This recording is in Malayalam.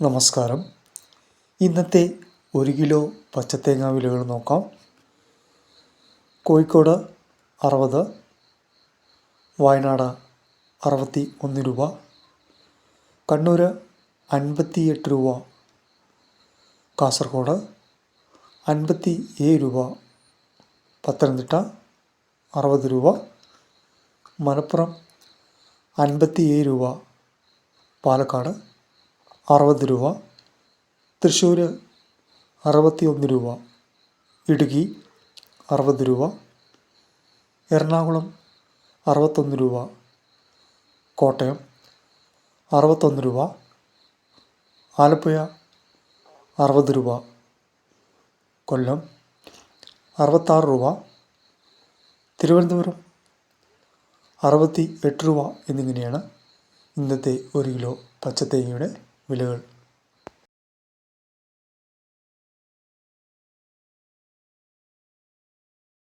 നമസ്കാരം. ഇന്നത്തെ ഒരു കിലോ പച്ചത്തേങ്ങ വിലകൾ നോക്കാം. കോഴിക്കോട് അറുപത് വയനാട് അറുപത്തി ഒന്ന് രൂപ കണ്ണൂർ അൻപത്തി എട്ട് രൂപ കാസർഗോഡ് അൻപത്തി ഏഴ് രൂപ പത്തനംതിട്ട അറുപത് രൂപ മലപ്പുറം അൻപത്തി ഏഴ് രൂപ പാലക്കാട് അറുപത് രൂപ. തൃശ്ശൂർ അറുപത്തി ഒന്ന് രൂപ. ഇടുക്കി അറുപത് രൂപ. എറണാകുളം അറുപത്തൊന്ന് രൂപ. കോട്ടയം അറുപത്തൊന്ന് രൂപ. ആലപ്പുഴ അറുപത് രൂപ. കൊല്ലം അറുപത്താറ് രൂപ. തിരുവനന്തപുരം അറുപത്തി എട്ട് രൂപ എന്നിങ്ങനെയാണ് ഇന്നത്തെ ഒരു കിലോ പച്ചത്തേങ്ങയുടെ വിലകൾ